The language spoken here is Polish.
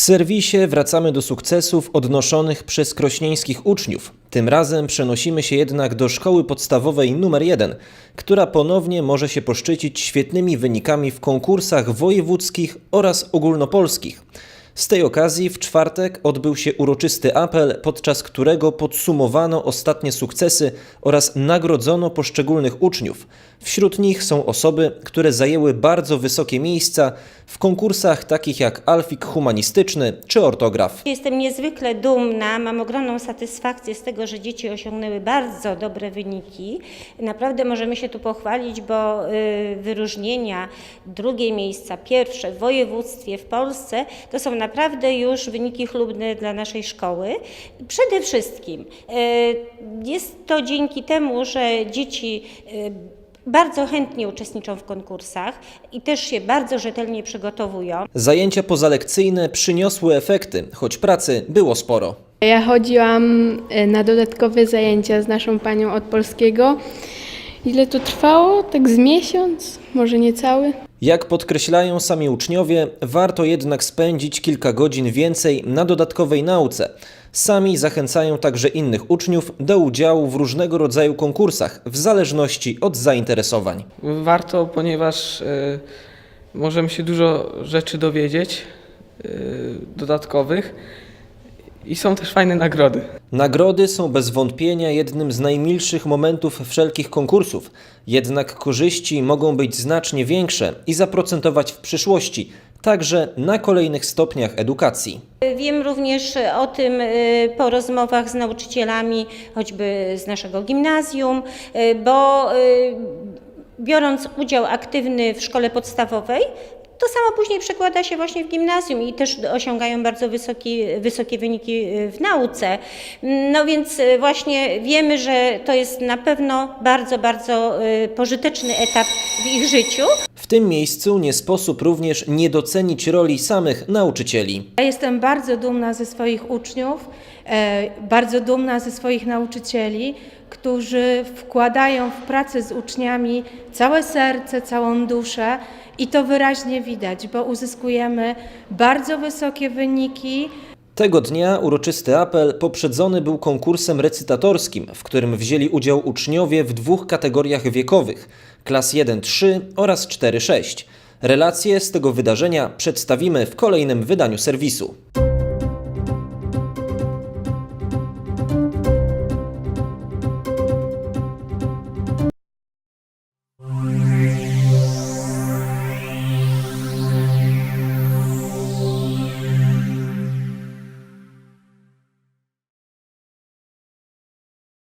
serwisie wracamy do sukcesów odnoszonych przez krośnieńskich uczniów. Tym razem przenosimy się jednak do szkoły podstawowej numer 1, która ponownie może się poszczycić świetnymi wynikami w konkursach wojewódzkich oraz ogólnopolskich. Z tej okazji w czwartek odbył się uroczysty apel, podczas którego podsumowano ostatnie sukcesy oraz nagrodzono poszczególnych uczniów. Wśród nich są osoby, które zajęły bardzo wysokie miejsca w konkursach takich jak Alfik Humanistyczny czy Ortograf. Jestem niezwykle dumna, mam ogromną satysfakcję z tego, że dzieci osiągnęły bardzo dobre wyniki. Naprawdę możemy się tu pochwalić, bo y, wyróżnienia, drugie miejsca, pierwsze w województwie w Polsce to są naprawdę już wyniki chlubne dla naszej szkoły. Przede wszystkim y, jest to dzięki temu, że dzieci y, bardzo chętnie uczestniczą w konkursach i też się bardzo rzetelnie przygotowują. Zajęcia pozalekcyjne przyniosły efekty, choć pracy było sporo. Ja chodziłam e, na dodatkowe zajęcia z naszą panią od polskiego. Ile to trwało? Tak z miesiąc? Może niecały? Jak podkreślają sami uczniowie, warto jednak spędzić kilka godzin więcej na dodatkowej nauce. Sami zachęcają także innych uczniów do udziału w różnego rodzaju konkursach, w zależności od zainteresowań. Warto, ponieważ y, możemy się dużo rzeczy dowiedzieć y, dodatkowych i są też fajne nagrody. Nagrody są bez wątpienia jednym z najmilszych momentów wszelkich konkursów, jednak korzyści mogą być znacznie większe i zaprocentować w przyszłości, także na kolejnych stopniach edukacji. Wiem również o tym y, po rozmowach z nauczycielami, choćby z naszego gimnazjum, y, bo y, biorąc udział aktywny w szkole podstawowej, to samo później przekłada się właśnie w gimnazjum i też osiągają bardzo wysoki, wysokie wyniki y, w nauce. No więc y, właśnie wiemy, że to jest na pewno bardzo, bardzo y, pożyteczny etap w ich życiu. W tym miejscu nie sposób również nie docenić roli samych nauczycieli. Ja jestem bardzo dumna ze swoich uczniów, e, bardzo dumna ze swoich nauczycieli, którzy wkładają w pracę z uczniami całe serce, całą duszę i to wyraźnie widać, bo uzyskujemy bardzo wysokie wyniki. Tego dnia uroczysty apel poprzedzony był konkursem recytatorskim, w którym wzięli udział uczniowie w dwóch kategoriach wiekowych klas 1-3 oraz 4-6. Relacje z tego wydarzenia przedstawimy w kolejnym wydaniu serwisu.